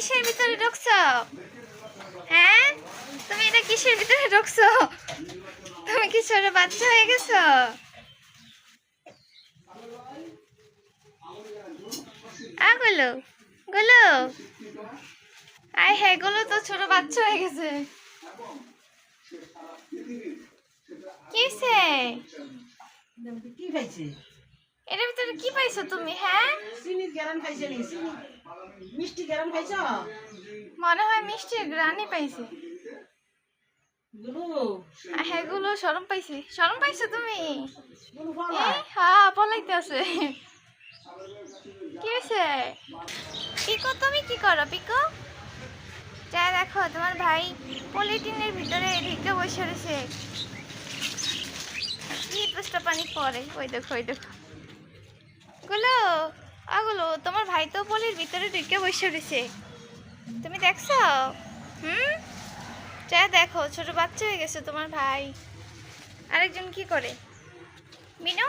কিসের ভিতরে ঢুকছো? হ্যাঁ? তুমি এটা কিসের ভিতরে ঢুকছো? তুমি কি ছোট বাচ্চা হয়ে গেছো? আ গুলো আয় হ্যাঁ গুলো তো ছোট বাচ্চা হয়ে গেছে। কি হয়েছে? কি খাইছে এটার ভিতরে কি পাইছো তুমি হ্যাঁ? চিনির গ্যারান খাইছে নি? চিনি মিষ্টি গ্যারান খাইছ? মনে হয় মিষ্টির গ্রানি পাইছে। হ্যাঁ গুলো সরম পাইছি। সরম পাইছো তুমি? হ্যাঁ পলাইতে আছে। কি হয়েছে পিকো তুমি কি করো পিকো? যা দেখো তোমার ভাই পলিটিনের ভিতরে ঢেকে বসে রয়েছে। কি দুষ্ট পানি পরে ওই দেখো ওই দেখো। গুলো আগুলো, তোমার ভাই তো পলির ভিতরে ঢুকে বসে রয়েছে। তুমি দেখছ? হুম? যা দেখো, ছোট বাচ্চা হয়ে গেছে তোমার ভাই। আরেকজন কি করে? মিনু?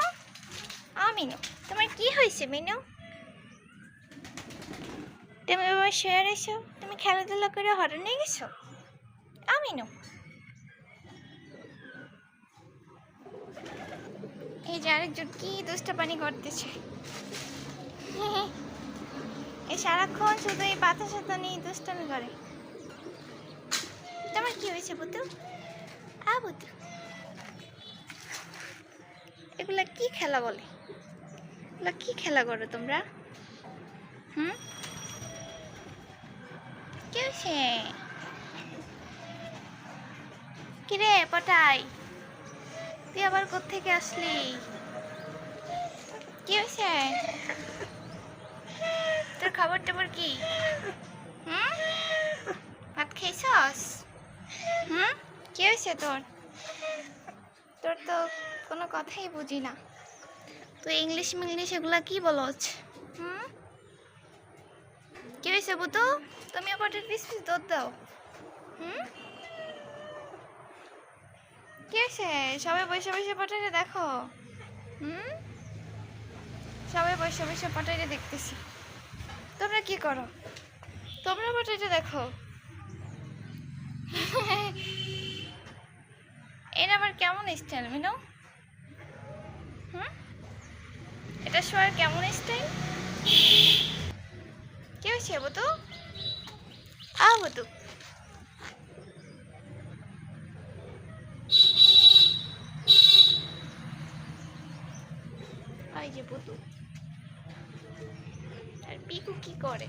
আ, মিনু। তোমার কি হয়েছে, মিনু? তুমি বাবা শেয়ার এসো তুমি খেলাধুলা করে হরণ নিয়ে গেছো? আ, মিনু। এই যে আরেকজন কি দুষ্টাপানি করতেছে। এই সারাক্ষণ শুধু এই পাতা সাথে নিয়ে দুষ্টামি করে। তোমার কি হয়েছে বুতু আ বুতু এগুলা কি খেলা বলে? এগুলা কি খেলা করো তোমরা? হুম? কি হয়েছে কিরে পটাই? তুই আবার কোত্থেকে আসলি? কি হয়েছে তোর খবর টবর কি? হুম? ভাত খেয়েছস? হুম? কি হয়েছে তোর? তোর তো কোনো কথাই বুঝি না। তুই ইংলিশ মিংলিশ এগুলা কি বলছ হুম? কি হয়েছে বুতু? তুমি আবার পিস পিস দৌড় দাও। হয়েছে? সবাই বসে বসে পটাইরে দেখো। হুম? সবাই বসে বসে পটাইরে দেখতেছি। তোমরা কি করো? তোমরা পটাইরে দেখো। এটা আবার কেমন স্টাইল মিনো? হুম? এটা শোয়ার কেমন স্টাইল কি হয়েছে বতু আ বতু এই যে বতু আর পিকু কি করে?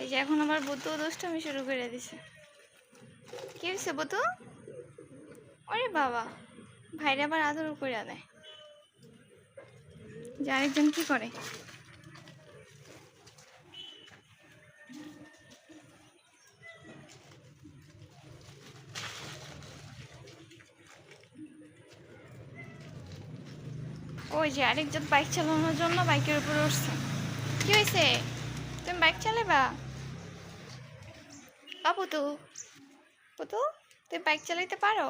এই যে এখন আবার বুতু দুষ্টামি শুরু করে দিছে। কি হয়েছে বুতু? ওরে বাবা। ভাইরা আবার আদর করে দেয়। যে আরেকজন কি করে? ওই যে আরেকজন বাইক চালানোর জন্য বাইকের উপর উঠছে। কি হয়েছে তুমি বাইক চালাবা বাবু তো পুতু তুমি বাইক চালাইতে পারো?